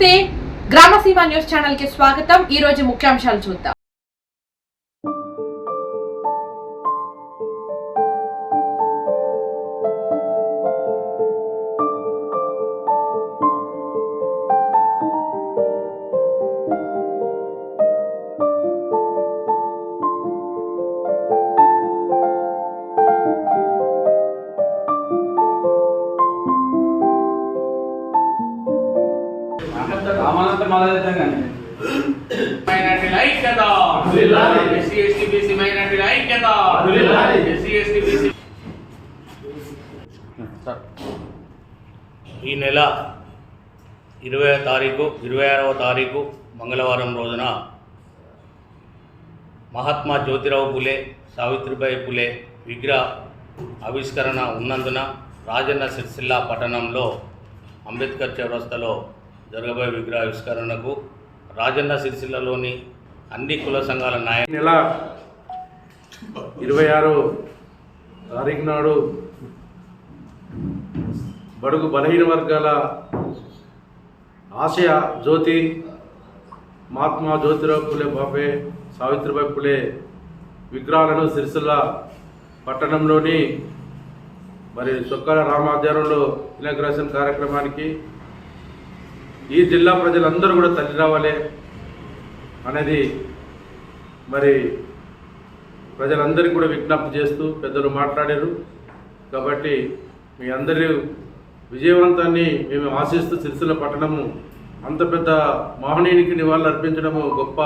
నమస్తే. గ్రామసీమ న్యూస్ ఛానల్కి స్వాగతం. ఈ రోజు ముఖ్యాంశాలు చూద్దాం. ఎస్సీ ఎస్టీ బీసీ మైనార్టీల ఐక్యత. వర్ధిల్లాలి. ఎస్సీ ఎస్టీ బీసీ ఈ నెల ఇరవై తారీఖు ఇరవై ఆరవ తారీఖు మంగళవారం రోజున మహాత్మా జ్యోతిరావు పులే సావిత్రిబాయి పులే విగ్రహ ఆవిష్కరణ ఉన్నందున రాజన్న సిరిసిల్ల పట్టణంలో అంబేద్కర్ చౌరస్తాలో జరగబోయే విగ్రహ ఆవిష్కరణకు రాజన్న సిరిసిల్లలోని అన్ని కుల సంఘాల నాయ నెల ఇరవై ఆరు తారీఖు నాడు బడుగు బలహీన వర్గాల ఆశయ జ్యోతి మహాత్మా జ్యోతిరావు పులే బాపే సావిత్రిబాయి పులే విగ్రహాలను సిరిసిల్ల పట్టణంలోని మరి సొక్కల రామాధ్యానంలో ఇనాగ్రేషన్ కార్యక్రమానికి ఈ జిల్లా ప్రజలందరూ కూడా తల్లి రావాలి. అనేది మరి ప్రజలందరికీ కూడా విజ్ఞప్తి చేస్తూ పెద్దలు మాట్లాడారు. కాబట్టి మీ అందరి విజయవంతాన్ని మేము ఆశిస్తూ సిరిసిల్ల పట్టణము అంత పెద్ద మహనీయునికి నివాళులు అర్పించడము గొప్ప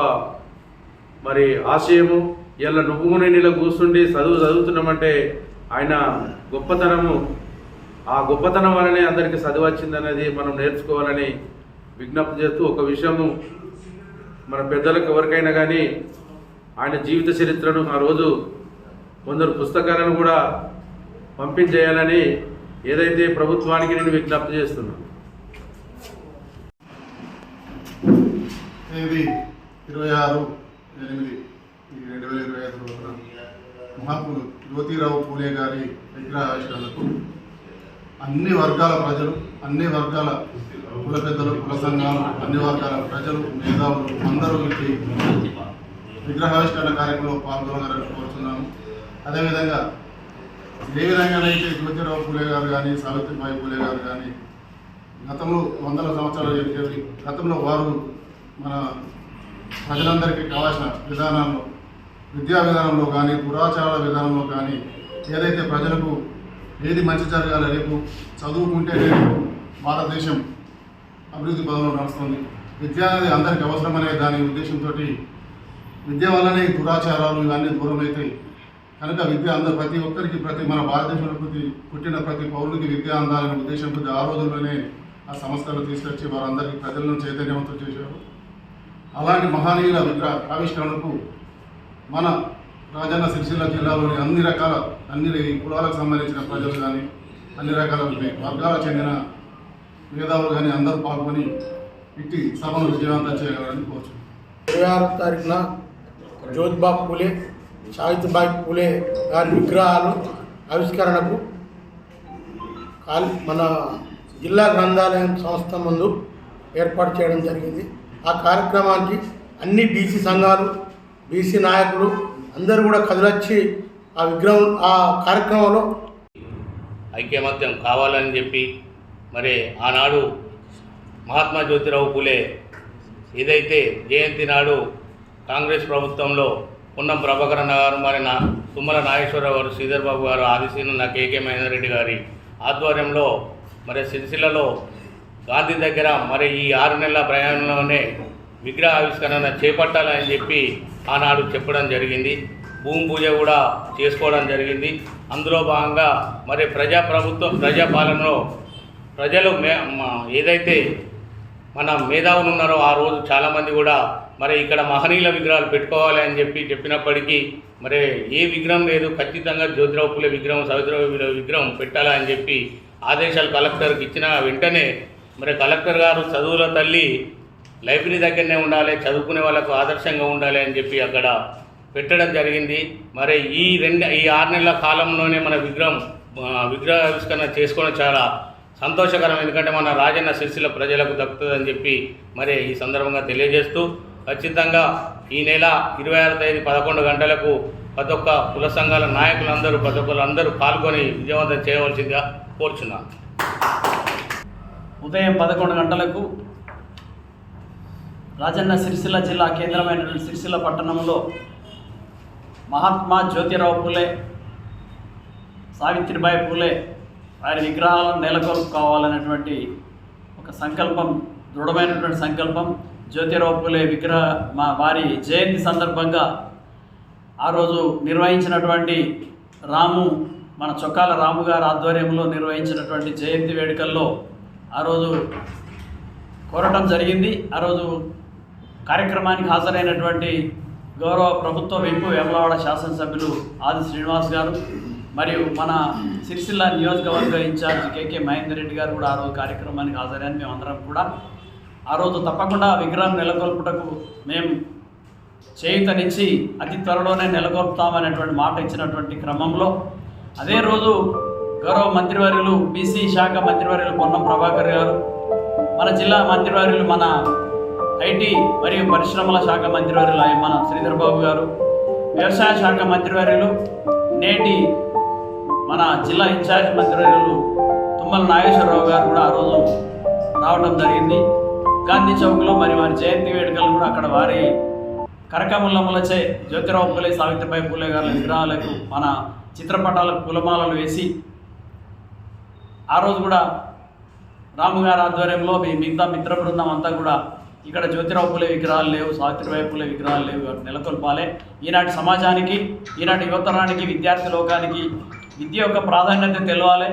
మరి ఆశయము. ఇలా నువ్వుని నీళ్ళ కూర్చుండి చదువు చదువుతున్నామంటే ఆయన గొప్పతనము. ఆ గొప్పతనం వలనే అందరికీ చదివచ్చిందనేది మనం నేర్చుకోవాలని విజ్ఞప్తి చేస్తూ ఒక విషయము మన పెద్దలకు ఎవరికైనా కానీ ఆయన జీవిత చరిత్రను ఆ రోజు కొందరు పుస్తకాలను కూడా పంపించేయాలని ఏదైతే ప్రభుత్వానికి నేను విజ్ఞప్తి చేస్తున్నాను తేదీ ఇరవై ఆరు ఎనిమిది రెండు వేల ఇరవై ఐదు రోజున మహాత్ములు జ్యోతిరావు పూలే గారి విగ్రహావిష్కరణకు అన్ని వర్గాల ప్రజలు అన్ని వర్గాల కుల పెద్దలు కుల సంఘాలు అన్ని వర్గాల ప్రజలు మేధావులు అందరూ వచ్చి విగ్రహావిష్కరణ కార్యక్రమంలో పాల్గొనగలని కోరుతున్నాను అదేవిధంగా ఏ విధంగానైతే జ్యోతిరావు పూలే గారు కానీ సావిత్రిబాయి పూలే గారు కానీ గతంలో వందల సంవత్సరాలు జరిగేవి గతంలో వారు మన ప్రజలందరికీ కావాల్సిన విధానాల్లో విద్యా విధానంలో కానీ దురాచారాల విధానంలో కానీ ఏదైతే ప్రజలకు ఏది మంచి జరగాలి రేపు చదువుకుంటే రేపు భారతదేశం అభివృద్ధి పదంలో నడుస్తుంది. విద్య అనేది అందరికీ అవసరమనే దాని ఉద్దేశంతో విద్య వల్లనే దురాచారాలు ఇవన్నీ దూరం అవుతాయి కనుక విద్య అందరు ప్రతి ఒక్కరికి ప్రతి మన భారతదేశంలో ప్రతి పుట్టిన ప్రతి పౌరుడికి విద్య అందాలనే ఉద్దేశంతో ఆ రోజుల్లోనే ఆ సంస్థలు తీసుకొచ్చి వారందరికీ ప్రజలను చైతన్యవంతం చేశారు. అలాంటి మహనీయుల విగ్రహ ఆవిష్కరణకు మన రాజన్న సిరిసిల్ల జిల్లాలోని అన్ని రకాల అన్ని కులాలకు సంబంధించిన ప్రజలు కానీ అన్ని రకాల వర్గాలకు చెందిన మేధావులు కానీ అందరూ పాల్గొని ఇట్టి సభను విజయవంతం చేయగలరని కోరుచున్నాను ఇరవై ఆరో తారీఖున జ్యోతిబాబు పూలే సావిత్రిబాయి పూలే గారి విగ్రహాలు ఆవిష్కరణకు మన జిల్లా గ్రంథాలయం సంస్థ ముందు ఏర్పాటు చేయడం జరిగింది. ఆ కార్యక్రమానికి అన్ని బీసీ సంఘాలు బీసీ నాయకులు అందరూ కూడా కదిలొచ్చి ఆ విగ్రహం ఆ కార్యక్రమంలో ఐక్యమత్యం కావాలని చెప్పి మరి ఆనాడు మహాత్మా జ్యోతిరావు పూలే ఏదైతే జయంతి నాడు కాంగ్రెస్ ప్రభుత్వంలో పున్నం ప్రభాకరణ గారు మరి నా తుమ్మల నాగేశ్వరరావు గారు శ్రీధర్ బాబు గారు నా కేకే మహేందర్ రెడ్డి గారి ఆధ్వర్యంలో మరి సిరిసిల్లలో గాంధీ దగ్గర మరి ఈ ఆరు నెలల ప్రయాణంలోనే విగ్రహ ఆవిష్కరణ చేపట్టాలని చెప్పి ఆనాడు చెప్పడం జరిగింది. భూమి పూజ కూడా చేసుకోవడం జరిగింది. అందులో భాగంగా మరి ప్రజాప్రభుత్వం ప్రజాపాలనలో ప్రజలు మే ఏదైతే మన మేధావులు ఉన్నారో ఆ రోజు చాలామంది కూడా మరి ఇక్కడ మహనీయుల విగ్రహాలు పెట్టుకోవాలి అని చెప్పి చెప్పినప్పటికీ మరి ఏ విగ్రహం లేదు. ఖచ్చితంగా జ్యోతిరావు విగ్రహం సావిత్రిబాయి విగ్రహం పెట్టాలని చెప్పి ఆదేశాలు కలెక్టర్కి ఇచ్చిన వెంటనే మరి కలెక్టర్ గారు చదువుల తల్లి లైబ్రరీ దగ్గరనే ఉండాలి చదువుకునే వాళ్ళకు ఆదర్శంగా ఉండాలి అని చెప్పి అక్కడ పెట్టడం జరిగింది. మరి ఈ రెండు ఈ ఆరు నెలల కాలంలోనే మన విగ్రహం ఆ, విగ్రహావిష్కరణ చేసుకోవడం చాలా సంతోషకరం. ఎందుకంటే మన రాజన్న సిరిసిల్ల ప్రజలకు దక్కుతుందని చెప్పి మరి ఈ సందర్భంగా తెలియజేస్తూ ఖచ్చితంగా ఈ నెల ఇరవై ఆరు తేదీ పదకొండు గంటలకు ప్రతి ఒక్క కుల సంఘాల నాయకులందరూ ప్రతి ఒక్కరందరూ పాల్గొని విజయవంతం చేయవలసిందిగా కోరుచున్నాను. ఉదయం పదకొండు గంటలకు రాజన్న సిరిసిల్ల జిల్లా కేంద్రమైనటువంటి సిరిసిల్ల పట్టణంలో మహాత్మా జ్యోతిరావు పూలే సావిత్రిబాయి పూలే వారి విగ్రహాలను నెలకొల్పుకోవాలనేటువంటి ఒక సంకల్పం దృఢమైనటువంటి సంకల్పం జ్యోతిరావు పూలే విగ్రహ మా వారి జయంతి సందర్భంగా ఆ రోజు నిర్వహించినటువంటి రాము మన చొక్కాల రాము గారి ఆధ్వర్యంలో నిర్వహించినటువంటి జయంతి వేడుకల్లో ఆ రోజు కోరటం జరిగింది. ఆ రోజు కార్యక్రమానికి హాజరైనటువంటి గౌరవ ప్రభుత్వ వెంపు వేమలవాడ శాసనసభ్యులు ఆది శ్రీనివాస్ గారు మరియు మన సిరిసిల్ల నియోజకవర్గ ఇన్ఛార్జ్ కేకే మహేందర్ రెడ్డి గారు కూడా ఆ రోజు కార్యక్రమానికి హాజరైన మేమందరం కూడా. ఆ రోజు తప్పకుండా విగ్రహం నెలకొల్పుటకు మేము చేయుతనిచ్చి అతి త్వరలోనే నెలకొల్పుతామనేటువంటి మాట ఇచ్చినటువంటి క్రమంలో అదే రోజు గౌరవ మంత్రివర్యులు బీసీ శాఖ మంత్రివర్యులు పొన్నం ప్రభాకర్ గారు మన జిల్లా మంత్రివర్యులు మన ఐటీ మరియు పరిశ్రమల శాఖ మంత్రివర్యులు అయ్య మన శ్రీధర్ బాబు గారు వ్యవసాయ శాఖ మంత్రివర్యులు నేటి మన జిల్లా ఇన్ఛార్జ్ మంత్రివర్యులు తుమ్మల నాగేశ్వరరావు గారు కూడా ఆ రోజు రావడం జరిగింది. గాంధీ చౌక్లో మరి వారి జయంతి వేడుకలు కూడా అక్కడ వారి కరకముల్లములచే జ్యోతిరావు పూలే సావిత్రిబాయి పూలే గారి విగ్రహాలకు మన చిత్రపటాలకు కులమాలలు వేసి ఆ రోజు కూడా రాము గారి ఆధ్వర్యంలో మీ మిగతా మిత్ర బృందం అంతా కూడా ఇక్కడ జ్యోతిరావు పూలే విగ్రహాలు లేవు సావిత్రిబాయి పూలే విగ్రహాలు లేవు నెలకొల్పాలే నెలకొల్పాలి. ఈనాటి సమాజానికి ఈనాటి యువతరానికి విద్యార్థి లోకానికి విద్య యొక్క ప్రాధాన్యత తెలవాలి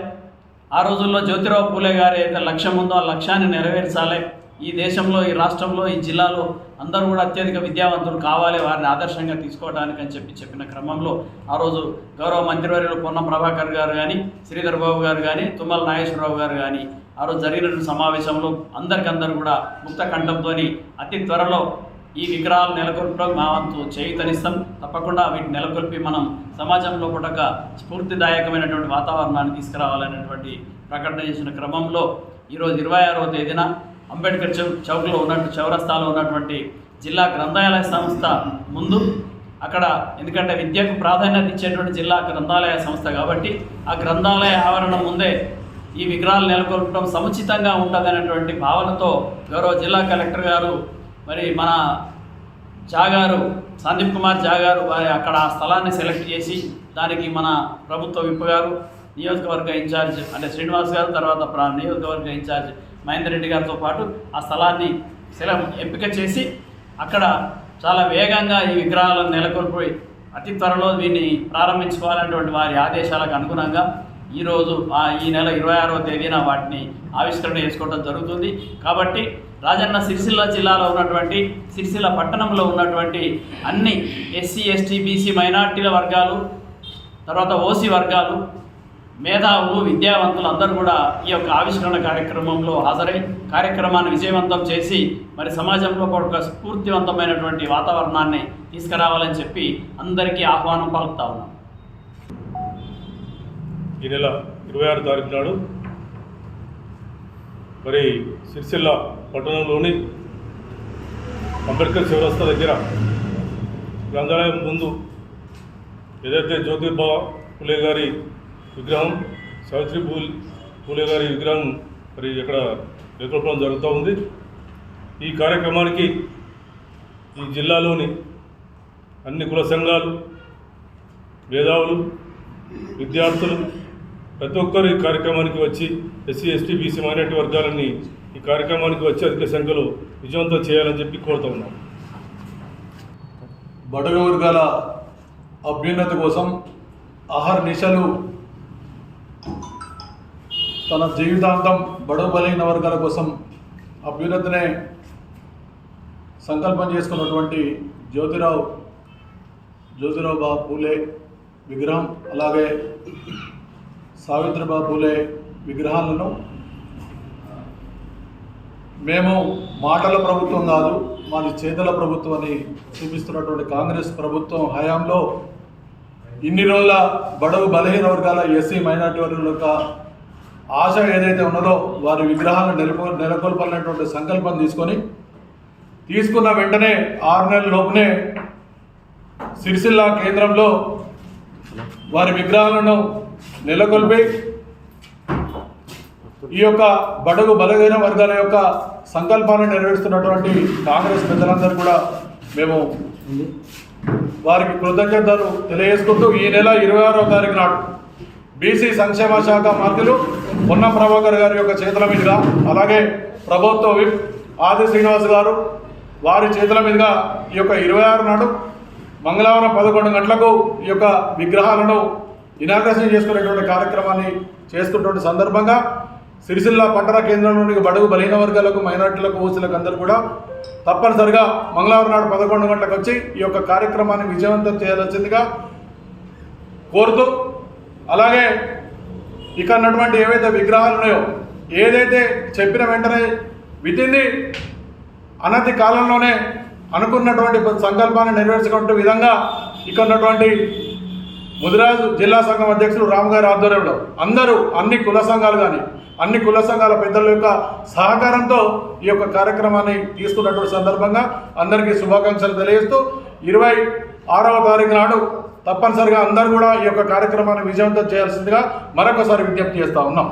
ఆ రోజుల్లో జ్యోతిరావు పూలే గారి అయితే లక్ష్యం ఉందో ఆ లక్ష్యాన్ని నెరవేర్చాలి. ఈ దేశంలో ఈ రాష్ట్రంలో ఈ జిల్లాలో అందరూ కూడా అత్యధిక విద్యావంతులు కావాలి వారిని ఆదర్శంగా తీసుకోవడానికి అని చెప్పి చెప్పిన క్రమంలో ఆ రోజు గౌరవ మంత్రివర్యులు పొన్నం ప్రభాకర్ గారు కానీ శ్రీధర్ బాబు గారు కానీ తుమ్మల నాగేశ్వరరావు గారు కానీ ఆ రోజు జరిగినటువంటి సమావేశంలో అందరికందరూ కూడా ముక్త కంఠంతో అతి త్వరలో ఈ విగ్రహాలు నెలకొల్పడం మా వంతు చేయుతనిస్తాం. తప్పకుండా వీటిని నెలకొల్పి మనం సమాజంలో పుట్టక స్ఫూర్తిదాయకమైనటువంటి వాతావరణాన్ని తీసుకురావాలనేటువంటి ప్రకటన చేసిన క్రమంలో ఈరోజు ఇరవై ఆరవ తేదీన అంబేద్కర్ చౌక్లో ఉన్నట్టు చౌరస్తాలో ఉన్నటువంటి జిల్లా గ్రంథాలయ సంస్థ ముందు. అక్కడ ఎందుకంటే విద్యకు ప్రాధాన్యత ఇచ్చేటువంటి జిల్లా గ్రంథాలయ సంస్థ కాబట్టి ఆ గ్రంథాలయ ఆవరణం ముందే ఈ విగ్రహాలు నెలకొల్పడం సముచితంగా ఉంటుందనేటువంటి భావనతో గౌరవ జిల్లా కలెక్టర్ గారు మరి మన జాగారు సందీప్ కుమార్ జాగారు వారి అక్కడ ఆ స్థలాన్ని సెలెక్ట్ చేసి దానికి మన ప్రభుత్వ విప్ గారు నియోజకవర్గ ఇన్ఛార్జ్ అంటే శ్రీనివాస్ గారు తర్వాత ప్ర- నియోజకవర్గ ఇన్ఛార్జ్ మహేందర్ రెడ్డి గారితో పాటు ఆ స్థలాన్ని సెల ఎంపిక చేసి అక్కడ చాలా వేగంగా ఈ విగ్రహాలను నెలకొల్పోయి అతి త్వరలో దీన్ని ప్రారంభించుకోవాలనేటువంటి వారి ఆదేశాలకు అనుగుణంగా ఈరోజు ఈ నెల ఇరవై ఆరవ తేదీన వాటిని ఆవిష్కరణ చేసుకోవడం జరుగుతుంది. కాబట్టి రాజన్న సిరిసిల్ల జిల్లాలో ఉన్నటువంటి సిరిసిల్ల పట్టణంలో ఉన్నటువంటి అన్ని ఎస్సీ ఎస్టీ బీసీ మైనార్టీల వర్గాలు తర్వాత ఓసీ వర్గాలు మేధావులు విద్యావంతులు అందరూ కూడా ఈ యొక్క ఆవిష్కరణ కార్యక్రమంలో హాజరై కార్యక్రమాన్ని విజయవంతం చేసి మరి సమాజంలో ఒక స్ఫూర్తివంతమైనటువంటి వాతావరణాన్ని తీసుకురావాలని చెప్పి అందరికీ ఆహ్వానం పలుకుతా ఉన్నాం. ఈ నెల ఇరవై ఆరు తారీఖు నాడు మరి సిరిసిల్ల పట్టణంలోని అంబేద్కర్ చౌరస్తా దగ్గర గ్రంథాలయం ముందు ఏదైతే జ్యోతిబా ఫులే గారి విగ్రహం సావిత్రి పూల్ పూలే గారి విగ్రహం మరి ఇక్కడ నెలకొల్పడం జరుగుతూ ఉంది. ఈ కార్యక్రమానికి ఈ జిల్లాలోని అన్ని కుల సంఘాలు మేధావులు విద్యార్థులు ప్రతి ఒక్కరు ఈ కార్యక్రమానికి వచ్చి ఎస్సీ ఎస్టీ బీసీ మైనార్టీ వర్గాలని ఈ కార్యక్రమానికి వచ్చి అధిక సంఖ్యలో విజయవంతం చేయాలని చెప్పి కోరుతా ఉన్నాం. బడుగు వర్గాల అభ్యున్నతి కోసం ఆహార నిశలు తన జీవితాంతం బడుగు బలహీన వర్గాల కోసం అభ్యున్నతినే సంకల్పం చేసుకున్నటువంటి జ్యోతిరావు జ్యోతిరావు బా పూలే విగ్రహం అలాగే సావిత్రిబా పూలే విగ్రహాలను మేము మాటల ప్రభుత్వం కాదు మాది చేతల ప్రభుత్వం అని చూపిస్తున్నటువంటి కాంగ్రెస్ ప్రభుత్వం హయాంలో ఇన్ని రోజుల బడవు బలహీన వర్గాల ఎస్సీ మైనార్టీ వర్గాల యొక్క ఆశ ఏదైతే ఉన్నదో వారి విగ్రహాలను నెలకొ నెలకొల్పాలనేటువంటి సంకల్పం తీసుకొని తీసుకున్న వెంటనే ఆరు నెలల లోపునే సిరిసిల్ల కేంద్రంలో వారి విగ్రహాలను నెలకొల్పి ఈ యొక్క బడుగు బలహీన వర్గాల యొక్క సంకల్పాన్ని నెరవేరుస్తున్నటువంటి కాంగ్రెస్ పెద్దలందరూ కూడా మేము వారికి కృతజ్ఞతలు తెలియజేసుకుంటూ ఈ నెల ఇరవై ఆరో తారీఖు నాడు బీసీ సంక్షేమ శాఖ మంత్రులు పొన్న ప్రభాకర్ గారి యొక్క చేతుల మీదుగా అలాగే ప్రభుత్వ విప్ ఆది శ్రీనివాస్ గారు వారి చేతుల మీదుగా ఈ యొక్క ఇరవై ఆరు నాడు మంగళవారం పదకొండు గంటలకు ఈ యొక్క విగ్రహాలను ఇనాగ్రేషన్ చేసుకునేటువంటి కార్యక్రమాన్ని చేసుకున్నటువంటి సందర్భంగా సిరిసిల్ల పట్టణ కేంద్రంలోని బడుగు బలహీన వర్గాలకు మైనార్టీలకు ఓసీలకు అందరూ కూడా తప్పనిసరిగా మంగళవారం నాడు పదకొండు గంటలకు వచ్చి ఈ యొక్క కార్యక్రమాన్ని విజయవంతం చేయాల్సిందిగా కోరుతూ అలాగే ఇక్కడ ఉన్నటువంటి ఏవైతే విగ్రహాలు ఉన్నాయో ఏదైతే చెప్పిన వెంటనే వితింది అనతి కాలంలోనే అనుకున్నటువంటి సంకల్పాన్ని నెరవేర్చుకుంటే విధంగా ఇక్కడ ఉన్నటువంటి ముదిరాజు జిల్లా సంఘం అధ్యక్షులు రామగారి ఆధ్వర్యంలో అందరూ అన్ని కుల సంఘాలు కానీ అన్ని కుల సంఘాల పెద్దల యొక్క సహకారంతో ఈ యొక్క కార్యక్రమాన్ని తీసుకున్నటువంటి సందర్భంగా అందరికీ శుభాకాంక్షలు తెలియజేస్తూ ఇరవై ఆరవ తారీఖు నాడు తప్పనిసరిగా అందరూ కూడా ఈ యొక్క కార్యక్రమాన్ని విజయవంతం చేయాల్సిందిగా మరొకసారి విజ్ఞప్తి చేస్తూ ఉన్నాం.